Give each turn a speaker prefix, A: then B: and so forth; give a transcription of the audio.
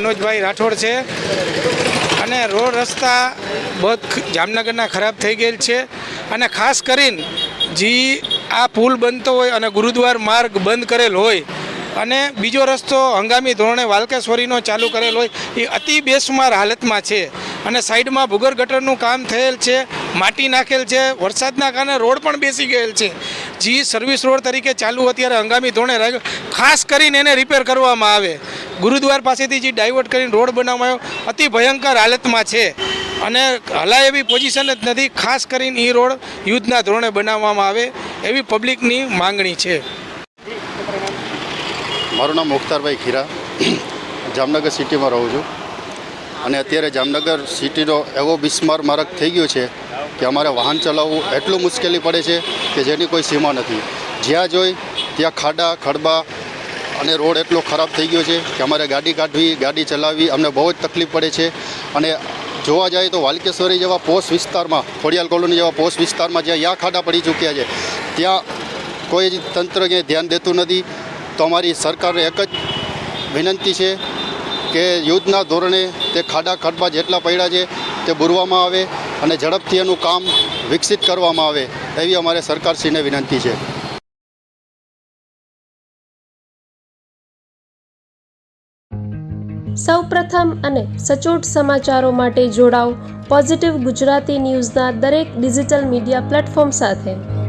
A: વિનોદભાઈ રાઠોડ છે. અને રોડ રસ્તા બહુ જામનગરના ખરાબ થઈ ગયેલ છે. અને ખાસ કરીને જે આ પુલ બનતો હોય અને ગુરુદ્વાર માર્ગ બંધ કરેલ હોય અને બીજો રસ્તો હંગામી ધોરણે વાલકેશ્વરીનો ચાલુ કરેલ હોય, એ અતિ બેસુમાર હાલતમાં છે. અને સાઈડમાં ભૂગર ગટરનું કામ થયેલ છે, માટી નાખેલ છે, વરસાદના કારણે રોડ પણ બેસી ગયેલ છે. જે સર્વિસ રોડ તરીકે ચાલુ અત્યારે હંગામી ધોરણે ખાસ કરીને એને રિપેર કરવામાં આવે. ગુરુદ્વાર પાસેથી જે ડાયવર્ટ કરીને રોડ બનાવવામાં અતિ ભયંકર હાલતમાં છે. અને હલા એવી પોઝિશન જ નથી, ખાસ કરીને એ રોડ યુદ્ધના ધોરણે બનાવવામાં આવે એવી પબ્લિકની માંગણી છે.
B: મારું નામ મુખ્તારભાઈ ખીરા. જામનગર સિટીમાં રહું છું. અને અત્યારે જામનગર સિટીનો એવો બિસ્માર માર્ગ થઈ ગયો છે કે અમારે વાહન ચલાવવું એટલું મુશ્કેલી પડે છે કે જેની કોઈ સીમા નથી. જ્યાં જોઈ ત્યાં ખાડા, ખડબા અને રોડ એટલો ખરાબ થઈ ગયો છે કે અમારે ગાડી કાઢવી, ગાડી ચલાવવી અમને બહુ જ તકલીફ પડે છે. અને જોવા જાય તો વાલકેશ્વરી જેવા પોસ્ટ વિસ્તારમાં, ખોડિયાલ કોલોની જેવા પોસ્ટ વિસ્તારમાં જ્યાં યા ખાડા પડી ચૂક્યા છે, ત્યાં કોઈ જ તંત્ર ક્યાંય ધ્યાન દેતું નથી. તો અમારી સરકારને એક જ વિનંતી છે કે યુદ્ધના ધોરણે તે ખાડા ખડબા જેટલા પડ્યા છે તે બુરવામાં આવે અને ઝડપથી એનું કામ વિકસિત કરવામાં આવે, એવી અમારે સરકારશ્રીને વિનંતી છે.
C: સૌપ્રથમ અને સચોટ સમાચારો માટે જોડાઓ. પોઝિટિવ ગુજરાતી ન્યૂઝના દરેક ડિજિટલ મીડિયા પ્લેટફોર્મ સાથે.